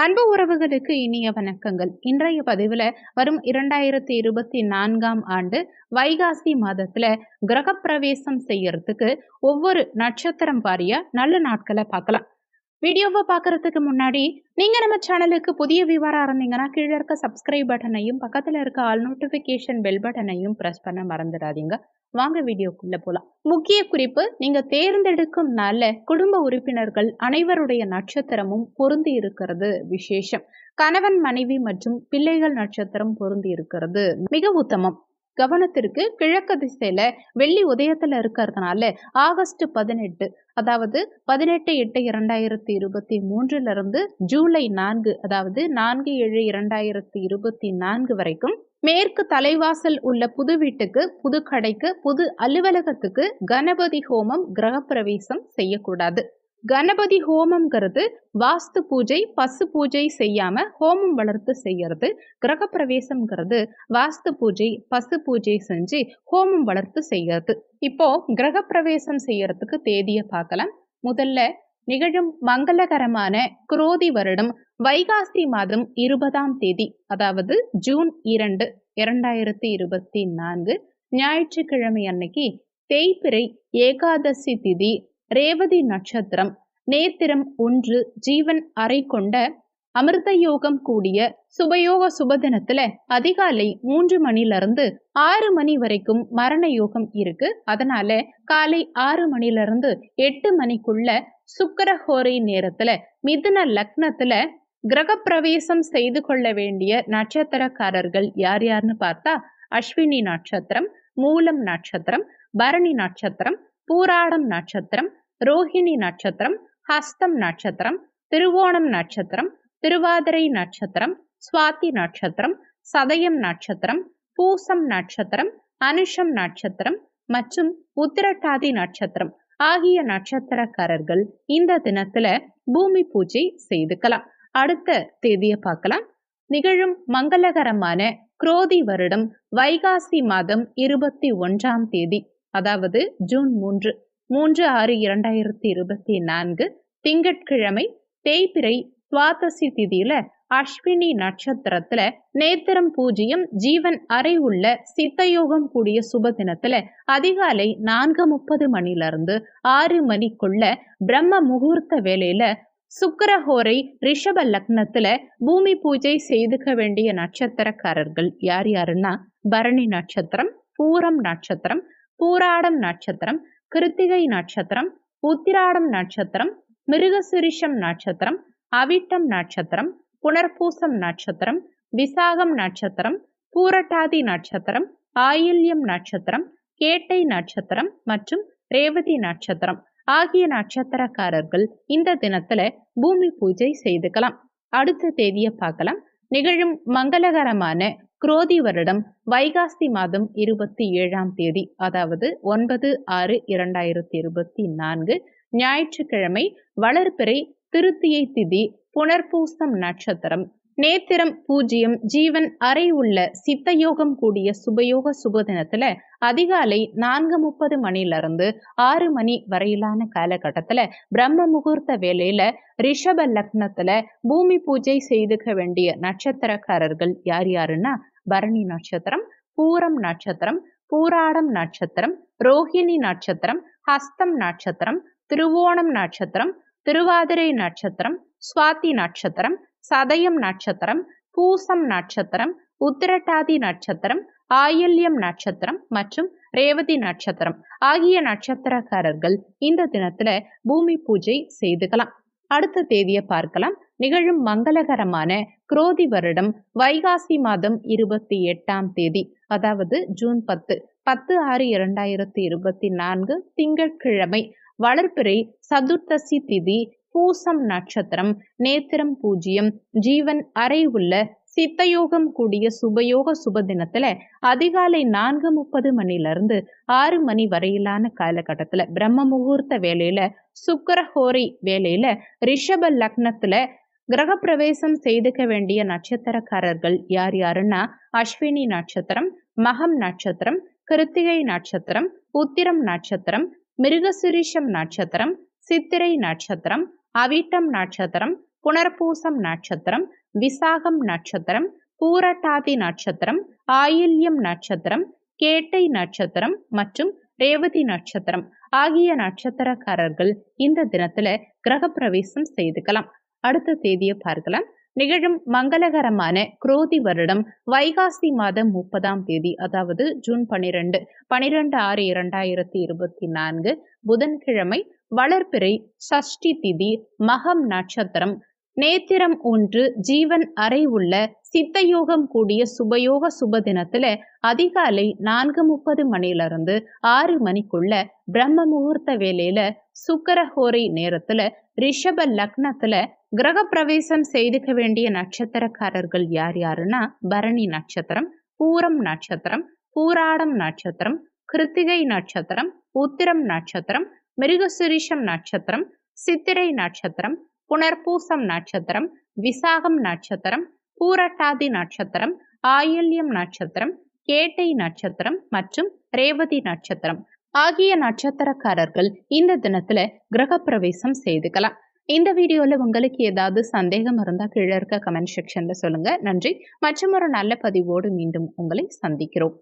அன்பு உறவுகளுக்கு இனிய வணக்கங்கள். இன்றைய பதிவில் வரும் இரண்டாயிரத்தி இருபத்தி நான்காம் ஆண்டு வைகாசி மாதத்துல கிரகப்பிரவேசம் செய்யறதுக்கு ஒவ்வொரு நட்சத்திரம் வாரியா நல்ல நாட்களை பார்க்கலாம். வீடியோவை பார்க்குறதுக்கு முன்னாடி நீங்க நம்ம சேனலுக்கு புதிய வியூவராக இருந்தீங்கன்னா கீழே இருக்க சப்ஸ்கிரைப் பட்டனையும் பக்கத்துல இருக்க ஆல் நோட்டிஃபிகேஷன் பெல் பட்டனையும் பிரஸ் பண்ண மறந்துடாதீங்க. வாங்க வீடியோக்குள்ளே போகலாம் முக்கிய குறிப்பு நீங்க தேர்ந்தெடுக்கும் நல்ல குடும்ப உறுப்பினர்கள் அனைவருடைய நட்சத்திரமும் பொருந்தி இருக்கிறது விசேஷம். கணவன் மனைவி மற்றும் பிள்ளைகள் நட்சத்திரம் பொருந்தி இருக்கிறது. மிக உத்தமம். கவனத்திற்கு கிழக்கு திசையில வெள்ளி உதயத்துல இருக்கிறதுனால ஆகஸ்ட் பதினெட்டு அதாவது பதினெட்டு எட்டு இரண்டாயிரத்தி இருபத்தி மூன்றுல இருந்து ஜூலை நான்கு அதாவது நான்கு ஏழு இரண்டாயிரத்தி இருபத்தி நான்கு வரைக்கும் மேற்கு தலைவாசல் உள்ள புது வீட்டுக்கு புது கடைக்கு புது அலுவலகத்துக்கு கணபதி ஹோமம் கிரகப்பிரவேசம் செய்யக்கூடாது. கணபதி ஹோமம்ங்கிறது வாஸ்து பூஜை பசு பூஜை செய்யாம ஹோமம் வளர்த்து செய்யறது. கிரகப்பிரவேசம்ங்கிறது வாஸ்து பூஜை பசு பூஜை செஞ்சு ஹோமம் வளர்த்து செய்யறது. இப்போ கிரகப்பிரவேசம் செய்யறதுக்கு தேதியை பார்க்கலாம். முதல்ல நிகழும் மங்களகரமான குரோதி வருடம் வைகாசி மாதம் இருபதாம் தேதி அதாவது ஜூன் இரண்டு இரண்டாயிரத்தி இருபத்தி நான்கு ஞாயிற்றுக்கிழமை அன்னைக்கு தேய்பிறை ஏகாதசி திதி ரேவதி நட்சத்திரம். நேத்திரம் ஒன்று ஜீவன் அறை கொண்ட அமிர்த யோகம் கூடிய சுபயோக சுபதினத்துல அதிகாலை மூன்று மணில இருந்து ஆறு மணி வரைக்கும் மரண யோகம் இருக்கு. அதனால காலை ஆறு மணில இருந்து எட்டு மணிக்குள்ள சுக்கரஹோரை நேரத்துல மிதுன லக்னத்துல கிரகப்பிரவேசம் செய்து கொள்ள வேண்டிய நட்சத்திரக்காரர்கள் யார் யாருன்னு பார்த்தா அஸ்வினி நட்சத்திரம் மூலம் நட்சத்திரம் பரணி நட்சத்திரம் பூராடம் நட்சத்திரம் ரோஹிணி நட்சத்திரம் ஹஸ்தம் நட்சத்திரம் திருவோணம் நட்சத்திரம் திருவாதிரை நட்சத்திரம் சுவாதி நட்சத்திரம் சதயம் நட்சத்திரம் பூசம் நட்சத்திரம் அனுஷம் நட்சத்திரம் மற்றும் உத்திரட்டாதி நட்சத்திரம் ஆகிய நட்சத்திரக்காரர்கள் இந்த தினத்துல பூமி பூஜை செய்துக்கலாம். அடுத்த தேதியை பார்க்கலாம். நிகழும் மங்களகரமான குரோதி வருடம் வைகாசி மாதம் இருபத்தி ஒன்றாம் தேதி அதாவது ஜூன் மூன்று. மூன்று ஆறு இரண்டாயிரத்தி இருபத்தி நான்கு திங்கட்கிழமை தேய்பிரை துவாதசி திதியில அஸ்வினி நட்சத்திரத்துல நேத்திரம் பூஜ்ஜியம் ஜீவன் அறை உள்ள சித்தயோகம் கூடிய சுப தினத்துல அதிகாலை நான்கு முப்பது மணில இருந்து ஆறு மணிக்குள்ள பிரம்ம முகூர்த்த வேலையில சுக்கரஹோரை ரிஷப லக்னத்துல பூமி பூஜை செய்துக்க வேண்டிய நட்சத்திரக்காரர்கள் யார் யாருன்னா பரணி நட்சத்திரம் பூரம் நட்சத்திரம் பூராடம் நட்சத்திரம் கிருத்திகை நட்சத்திரம் உத்திராடம் நட்சத்திரம் மிருகசுரிஷம் நட்சத்திரம் அவிட்டம் நட்சத்திரம் புனர்பூசம் நட்சத்திரம் விசாகம் நட்சத்திரம் பூரட்டாதி நட்சத்திரம் ஆயில்யம் நட்சத்திரம் கேட்டை நட்சத்திரம் மற்றும் ரேவதி நட்சத்திரம் ஆகிய நட்சத்திரக்காரர்கள் இந்த தினத்துல பூமி பூஜை செய்துக்கலாம். அடுத்த தேதியை பார்க்கலாம். நிகழும் மங்களகரமான குரோதி வருடம் வைகாசி மாதம் இருபத்தி ஏழாம் தேதி அதாவது ஒன்பது ஆறு இரண்டாயிரத்தி இருபத்தி நான்கு ஞாயிற்றுக்கிழமை வளர்பிறை திருத்தியை திதி புனர்பூசம் நட்சத்திரம். நேத்திரம் பூஜ்ஜியம் ஜீவன் அறை உள்ள சித்தயோகம் கூடிய சுபயோக சுபதினத்துல அதிகாலை நான்கு முப்பது மணிலிருந்து ஆறு மணி வரையிலான காலகட்டத்துல பிரம்ம முகூர்த்த வேலையில ரிஷப லக்னத்துல பூமி பூஜை செய்துக்க வேண்டிய நட்சத்திரக்காரர்கள் யார் யாருன்னா பரணி நட்சத்திரம் பூரம் நட்சத்திரம் பூராடம் நட்சத்திரம் ரோஹிணி நட்சத்திரம் ஹஸ்தம் நட்சத்திரம் திருவோணம் நட்சத்திரம் திருவாதிரை நட்சத்திரம் சுவாதி நட்சத்திரம் சதயம் நட்சத்திரம் பூசம் நட்சத்திரம் உத்திரட்டாதி நட்சத்திரம் ஆயில்யம் நட்சத்திரம் மற்றும் ரேவதி நட்சத்திரம் ஆகிய நட்சத்திரக்காரர்கள் இந்த தினத்துல பூமி பூஜை செய்துக்கலாம். அடுத்த தேதியை பார்க்கலாம். நிகழும் மங்களகரமான குரோதி வருடம் வைகாசி மாதம் இருபத்தி எட்டாம் தேதி அதாவது ஜூன் பத்து பத்து ஆறு இரண்டாயிரத்தி இருபத்தி நான்கு திங்கட்கிழமை. வளர்ப்பிறை சதுர்த்தசி திதி பூசம் நட்சத்திரம் நேத்திரம் பூஜ்ஜியம். ஜீவன் அறை உள்ள சித்தயோகம் கூடிய சுபயோக சுப தினத்துல அதிகாலை நான்கு முப்பது மணில இருந்து ஆறு மணி வரையிலான காலகட்டத்துல பிரம்ம முகூர்த்த வேலையில சுக்கரஹோரி வேலையில ரிஷப லக்னத்துல கிரகப்பிரவேசம் செய்துக்க வேண்டிய நட்சத்திரக்காரர்கள் யார் யாருன்னா அஸ்வினி நட்சத்திரம் மகம் நட்சத்திரம் கிருத்திகை நட்சத்திரம் உத்திரம் நட்சத்திரம் மிருகசுரீஷம் நட்சத்திரம் சித்திரை நட்சத்திரம் அவிட்டம் நட்சத்திரம் புனர்பூசம் நட்சத்திரம் விசாகம் நட்சத்திரம் பூரட்டாதி நட்சத்திரம் ஆயில்யம் நட்சத்திரம் கேட்டை நட்சத்திரம் மற்றும் ரேவதி நட்சத்திரம் ஆகிய நட்சத்திரக்காரர்கள் இந்த தினத்துல கிரகப்பிரவேசம் செய்துக்கலாம். அடுத்த தேதியை பார்க்கலாம். நிகழும் மங்களகரமான குரோதி வருடம் வைகாசி மாதம் முப்பதாம் தேதி அதாவது ஜூன் பனிரெண்டு பனிரெண்டு ஆறு இரண்டாயிரத்தி இருபத்தி நான்கு புதன்கிழமை வளர்பிறை சஷ்டி திதி மகம் நட்சத்திரம் நேத்திரம் ஒன்று ஜீவன் அறை உள்ள சித்தயோகம் கூடிய சுபயோக சுப தினத்துல அதிகாலை நான்கு முப்பது மணிலிருந்து ஆறு மணிக்குள்ள பிரம்ம முகூர்த்த வேலையில சுக்கரஹோரை நேரத்துல ரிஷப லக்னத்துல கிரக பிரவேசம் செய்துக்க வேண்டிய நட்சத்திரக்காரர்கள் யார் யாருன்னா பரணி நட்சத்திரம் பூரம் நட்சத்திரம் பூராடம் நட்சத்திரம் கிருத்திகை நட்சத்திரம் உத்திரம் நட்சத்திரம் மிருகசுரிஷம் நட்சத்திரம் சித்திரை நட்சத்திரம் புனர்பூசம் நட்சத்திரம் விசாகம் நட்சத்திரம் பூரட்டாதி நட்சத்திரம் ஆயில்யம் நட்சத்திரம் கேட்டை நட்சத்திரம் மற்றும் ரேவதி நட்சத்திரம். ஆகிய நட்சத்திரக்காரர்கள் இந்த தினத்துல கிரகப்பிரவேசம் செய்துக்கலாம். இந்த வீடியோவில் உங்களுக்கு ஏதாவது சந்தேகம் இருந்தால் கீழே இருக்க கமெண்ட் செக்ஷனில் சொல்லுங்கள் நன்றி. மற்றும் ஒரு நல்ல பதிவோடு மீண்டும் உங்களை சந்திக்கிறோம்.